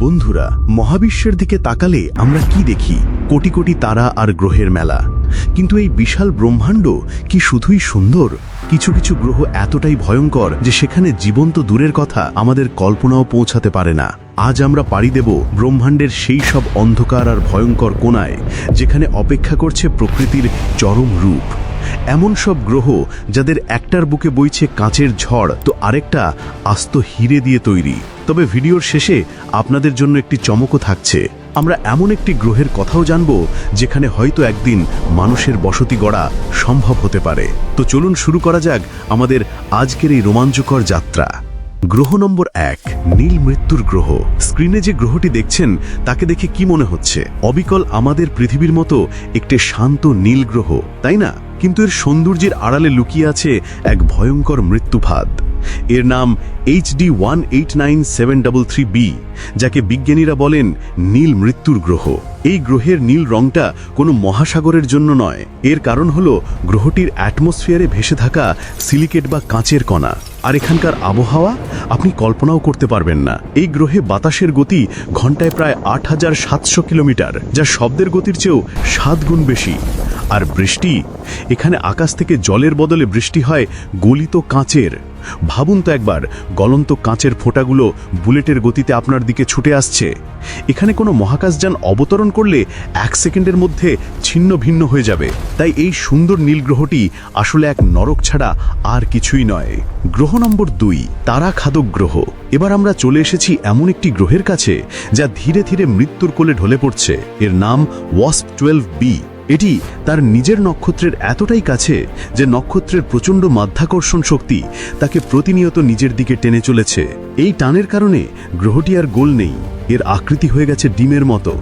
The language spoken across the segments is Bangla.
বন্ধুরা, মহাবিশ্বের দিকে তাকালে আমরা কি দেখি? কোটি কোটি তারা আর গ্রহের মেলা। কিন্তু এই বিশাল ব্রহ্মাণ্ড কি শুধুই সুন্দর? কিছু কিছু গ্রহ এতটাই ভয়ঙ্কর যে সেখানে জীবন্ত দূরের কথা আমাদের কল্পনাও পৌঁছাতে পারে না। আজ আমরা পাড়ি দেব ব্রহ্মাণ্ডের সেই সব অন্ধকার আর ভয়ঙ্কর কোনায় যেখানে অপেক্ষা করছে প্রকৃতির চরম রূপ। এমন সব গ্রহ যাদের একটার বুকে বইছে কাঁচের ঝড়, তো আরেকটা আস্ত হিরে দিয়ে তৈরি। তবে ভিডিওর শেষে আপনাদের জন্য একটি চমকও থাকছে। আমরা এমন একটি গ্রহের কথাও জানব, যেখানে হয়তো একদিন মানুষের বসতি গড়া সম্ভব হতে পারে। তো চলুন শুরু করা যাক আমাদের আজকের এই রোমাঞ্চকর যাত্রা। গ্রহ নম্বর এক, নীল মৃত্যুর গ্রহ। স্ক্রিনে যে গ্রহটি দেখছেন, তাকে দেখে কি মনে হচ্ছে? অবিকল আমাদের পৃথিবীর মতো একটি শান্ত নীল গ্রহ, তাই না? কিন্তু এর সৌন্দর্যের আড়ালে লুকিয়ে আছে এক ভয়ঙ্কর মৃত্যুভাত এর নাম HD one eight nine seven three B যাকে বিজ্ঞানীরা বলেন নীল মৃত্যুর গ্রহ। এই গ্রহের নীল রংটা কোনো মহাসাগরের জন্য নয়। এর কারণ হলো গ্রহটির অ্যাটমসফিয়ারে ভেসে থাকা সিলিকেট বা কাঁচের কণা। আর এখানকার আবহাওয়া? আপনি কল্পনাও করতে পারবেন না। এই গ্রহে বাতাসের গতি ঘন্টায় প্রায় আট হাজার সাতশো কিলোমিটার, যা শব্দের গতির চেয়েও সাত গুণ বেশি। আর বৃষ্টি এখানে আকাশ থেকে জলের বদলে বৃষ্টি হয় গলিত কাঁচের। ভাবুন তো একবার, গলন্ত কাঁচের ফোঁটাগুলো বুলেটের গতিতে আপনার দিকে ছুটে আসছে। এখানে কোনো মহাকাশযান অবতরণ করলে এক সেকেন্ডের মধ্যে ছিন্ন ভিন্ন হয়ে যাবে। তাই এই সুন্দর নীল গ্রহটি আসলে এক নরক ছাড়া আর কিছুই নয়। গ্রহ নম্বর দুই তারা খাদক গ্রহ এবার আমরা চলে এসেছি এমন একটি গ্রহের কাছে, যা ধীরে ধীরে মৃত্যুর কোলে ঢলে পড়ছে। এর নাম ওয়াস্প টুয়েলভ বি। এটি তার নিজের নক্ষত্রের এতটাই কাছে যে নক্ষত্রের প্রচণ্ড মাধ্যাকর্ষণ শক্তি তাকে প্রতিনিয়ত নিজের দিকে টেনে চলেছে। এই টানের কারণে গ্রহটি আর গোল নেই। এর আকৃতি হয়ে গেছে ডিমের মতো।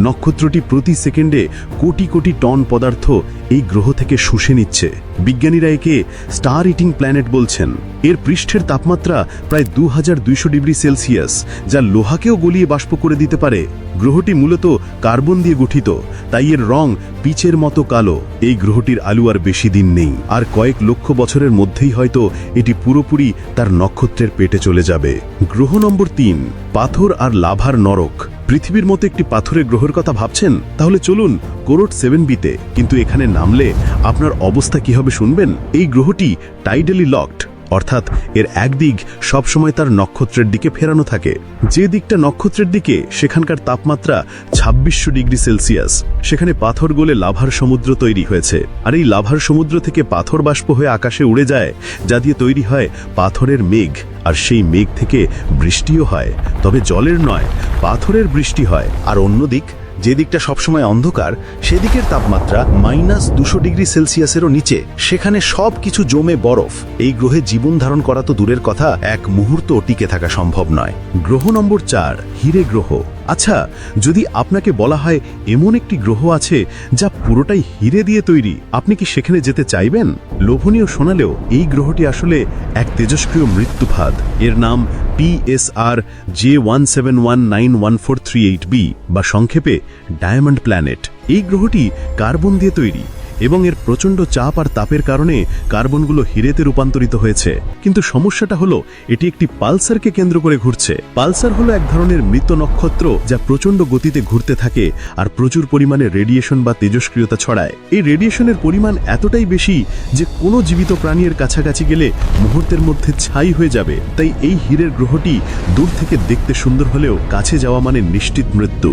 নক্ষত্রটি প্রতি সেকেন্ডে কোটি কোটি টন পদার্থ এই গ্রহ থেকে শুষে নিচ্ছে। বিজ্ঞানীরা একে স্টার ইটিং প্ল্যানেট বলছেন। এর পৃষ্ঠের তাপমাত্রা প্রায় দু হাজার দুইশো ডিগ্রি সেলসিয়াস, যা লোহাকেও গলিয়ে বাষ্প করে দিতে পারে। গ্রহটি মূলত কার্বন দিয়ে গঠিত, তাই এর রং পিচের মতো কালো। এই গ্রহটির আলু আর বেশি দিন নেই। আর কয়েক লক্ষ বছরের মধ্যেই হয়তো এটি পুরোপুরি তার নক্ষত্রের পেটে চলে যাবে। গ্রহ নম্বর তিন, পাথর আর লাভার নরক। পৃথিবীর মতো একটি পাথরের গ্রহের কথা ভাবছেন? তাহলে চলুন কোরট সেভেন বিতে, কিন্তু এখানে নামলে আপনার অবস্থা কি হবে শুনবেন? এই গ্রহটি টাইডেলি লকড। অর্থাৎ এর একদিক সবসময় তার নক্ষত্রের দিকে ফেরানো থাকে। যে দিকটা নক্ষত্রের দিকে, সেখানকার তাপমাত্রা ছাব্বিশশো ডিগ্রি সেলসিয়াস। সেখানে পাথর গলে লাভার সমুদ্র তৈরি হয়েছে। আর এই লাভার সমুদ্র থেকে পাথর বাষ্প হয়ে আকাশে উড়ে যায়, যা দিয়ে তৈরি হয় পাথরের মেঘ। আর সেই মেঘ থেকে বৃষ্টিও হয়। তবে জলের নয়, পাথরের বৃষ্টি হয়। আর অন্যদিক যে দিকটা সবসময় অন্ধকার, সেদিকের তাপমাত্রা মাইনাস দুশো ডিগ্রি সেলসিয়াসেরও নিচে। সেখানে সব কিছু জমে বরফ। এই গ্রহে জীবন ধারণ করা তো দূরের কথা, এক মুহূর্ত টিকে থাকা সম্ভব নয়। গ্রহ নম্বর চার, হিরে গ্রহ। আচ্ছা যদি আপনাকে বলা হয় এমন একটি গ্রহ আছে যা পুরোটাই হিরে দিয়ে তৈরি, আপনি কি সেখানে যেতে চাইবেন? লোভনীয় শোনালেও এই গ্রহটি আসলে এক তেজস্ক্রিয় মৃত্যুফাদ এর নাম PSR J one seven one nine one four three eight B বা সংক্ষেপে ডায়মন্ড প্ল্যানেট এই গ্রহটি কার্বন দিয়ে তৈরি এবং এর প্রচণ্ড চাপ আর তাপের কারণে কার্বনগুলো হিরেতে রূপান্তরিত হয়েছে। কিন্তু সমস্যাটা হলো, এটি একটি পালসারকে কেন্দ্র করে ঘুরছে। পালসার হলো এক ধরনের মৃত নক্ষত্র যা প্রচণ্ড গতিতে ঘুরতে থাকে আর প্রচুর পরিমাণে রেডিয়েশন বা তেজস্ক্রিয়তা ছড়ায়। এই রেডিয়েশনের পরিমাণ এতটাই বেশি যে কোনো জীবিত প্রাণীর কাছাকাছি গেলে মুহূর্তের মধ্যে ছাই হয়ে যাবে। তাই এই হীরের গ্রহটি দূর থেকে দেখতে সুন্দর হলেও কাছে যাওয়া মানে নিশ্চিত মৃত্যু।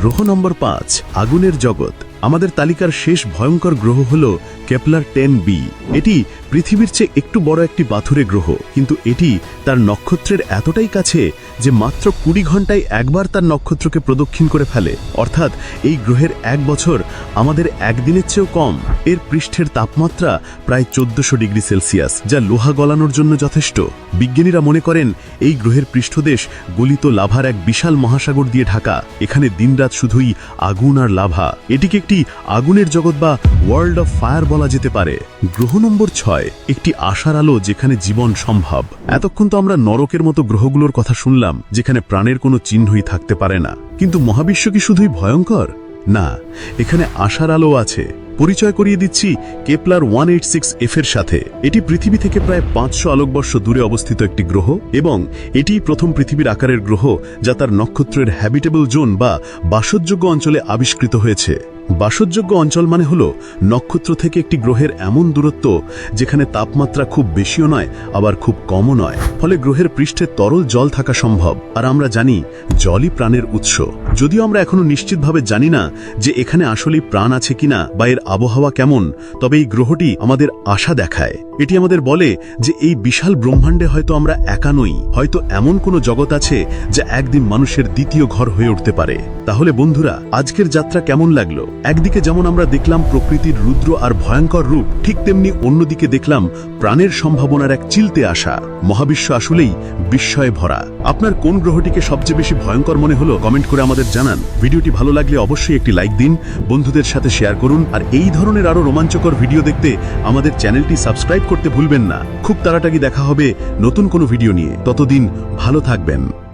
গ্রহ নম্বর পাঁচ, আগুনের জগৎ। আমাদের তালিকার শেষ ভয়ঙ্কর গ্রহ হল কেপলার টেন বি। এটি পৃথিবীর চেয়ে একটু বড় একটি পাথুরে গ্রহ, কিন্তু এটি তার নক্ষত্রের এতটাই কাছে যে মাত্র কুড়ি ঘন্টায় একবার তার নক্ষত্রকে প্রদক্ষিণ করে ফেলে। অর্থাৎ এই গ্রহের এক বছর আমাদের একদিনের চেয়েও কম। এর পৃষ্ঠের তাপমাত্রা প্রায় চোদ্দশো ডিগ্রি সেলসিয়াস, যা লোহা গলানোর জন্য যথেষ্ট। বিজ্ঞানীরা মনে করেন এই গ্রহের পৃষ্ঠদেশ গলিত লাভার এক বিশাল মহাসাগর দিয়ে ঢাকা। এখানে দিনরাত শুধুই আগুন আর লাভা। এটিকে একটি আগুনের জগৎ বা ওয়ার্ল্ড অফ ফায়ার বলা যেতে পারে। গ্রহ নম্বর ছয়, একটি আশার আলো যেখানে জীবন সম্ভব। এতক্ষণ তো আমরা নরকের মতো গ্রহগুলোর কথা শুনলাম, যেখানে প্রাণের কোনো চিহ্নই থাকতে পারে না। কিন্তু মহাবিশ্ব কি শুধুই ভয়ঙ্কর? না, এখানে আশার আলো আছে। পরিচয় করিয়ে দিচ্ছি Kepler one eight six F এর সাথে। এটি পৃথিবী থেকে প্রায় পাঁচশো আলোকবর্ষ দূরে অবস্থিত একটি গ্রহ এবং এটি প্রথম পৃথিবীর আকারের গ্রহ যা তার নক্ষত্রের হ্যাবিটেবল জোন বা বাসযোগ্য অঞ্চলে আবিষ্কৃত হয়েছে। বাসযোগ্য অঞ্চল মানে হল নক্ষত্র থেকে একটি গ্রহের এমন দূরত্ব যেখানে তাপমাত্রা খুব বেশিও নয়, আবার খুব কমও নয়। ফলে গ্রহের পৃষ্ঠে তরল জল থাকা সম্ভব। আর আমরা জানি জলই প্রাণের উৎস। যদিও আমরা এখনও নিশ্চিতভাবে জানি না যে এখানে আসলেই প্রাণ আছে কিনা বা এর আবহাওয়া কেমন, তবে এই গ্রহটি আমাদের আশা দেখায়। এটি আমাদের বলে যে এই বিশাল ব্রহ্মাণ্ডে হয়তো আমরা একা নই। হয়তো এমন কোনো জগৎ আছে যা একদিন মানুষের দ্বিতীয় ঘর হয়ে উঠতে পারে। তাহলে বন্ধুরা, আজকের যাত্রা কেমন লাগল? একদিকে যেমন আমরা দেখলাম প্রকৃতির রুদ্র আর ভয়ঙ্কর রূপ, ঠিক তেমনি অন্যদিকে দেখলাম প্রাণের সম্ভাবনার এক চিলতে আসা। মহাবিশ্ব আসলেই বিস্ময়ে ভরা। আপনার কোন গ্রহটিকে সবচেয়ে বেশি ভয়ঙ্কর মনে হলো, কমেন্ট করে আমাদের জানান। ভিডিওটি ভালো লাগলে অবশ্যই একটি লাইক দিন, বন্ধুদের সাথে শেয়ার করুন, আর এই ধরনের আরও রোমাঞ্চকর ভিডিও দেখতে আমাদের চ্যানেলটি সাবস্ক্রাইব করতে ভুলবেন না। খুব তাড়াতাড়ি দেখা হবে নতুন কোনো ভিডিও নিয়ে। ততদিন ভালো থাকবেন।